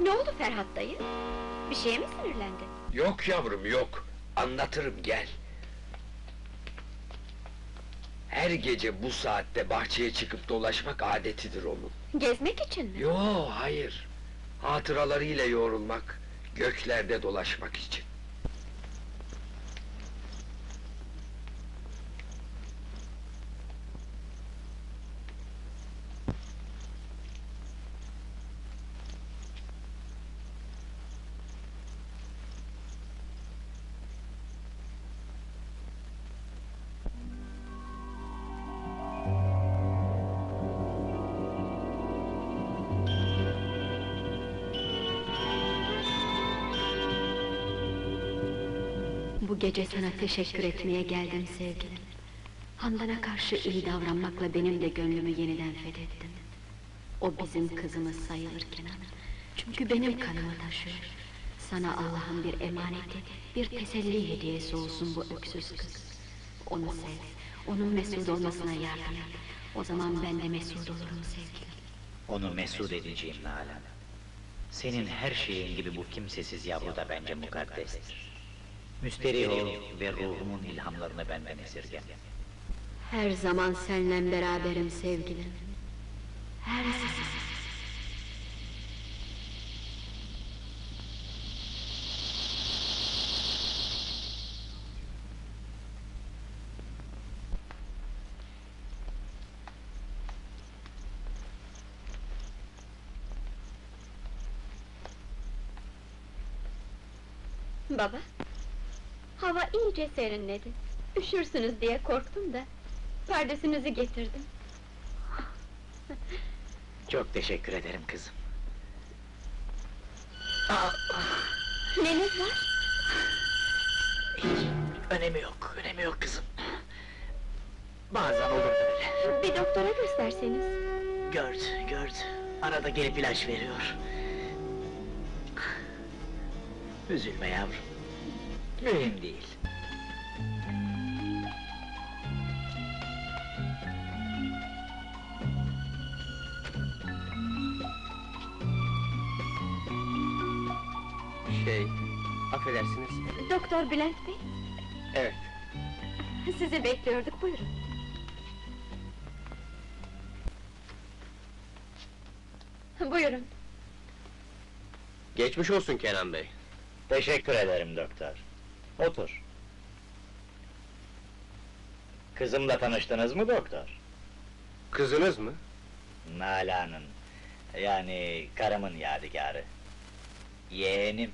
Ne oldu Ferhat dayı? Bir şeye mi sinirlendin? Yok yavrum yok. Anlatırım gel. Her gece bu saatte bahçeye çıkıp dolaşmak adetidir onun. Gezmek için mi? Yo hayır. Hatıralarıyla yoğrulmak, göklerde dolaşmak için. Bu gece sana teşekkür etmeye geldim sevgilim. Handan'a karşı iyi davranmakla benim de gönlümü yeniden fethettin. O bizim kızımız sayılır Kenan. Çünkü benim kanımı taşıyor. Sana Allah'ın bir emaneti, bir teselli hediyesi olsun bu öksüz kız. Onu sev, onun mesut olmasına yardım et. O zaman ben de mesut olurum sevgilim. Onu mesut edeceğim Nalan. Senin her şeyin gibi bu kimsesiz yavru da bence mukaddestir. Müsterih ol ve ruhumun ilhamlarını benden esirge. Her zaman seninle beraberim sevgilim. Her zaman. Baba, hava iyice serinledi. Üşürsünüz diye korktum da, pardesinizi getirdim. Çok teşekkür ederim kızım. Neniz var? Hiç önemi yok, önemi yok kızım. Bazen olur böyle. Bir doktora gösterseniz. Gördü, gördü. Arada gelip ilaç veriyor. Üzülme yavrum. Mühim değil. Şey, affedersiniz. Doktor Bülent Bey, Evet, sizi bekliyorduk, buyurun. Buyurun. geçmiş olsun Kenan Bey. Teşekkür ederim doktor. Otur. Kızımla tanıştınız mı doktor? Kızınız mı? Nalan'ın, yani karımın yadigarı. Yeğenim.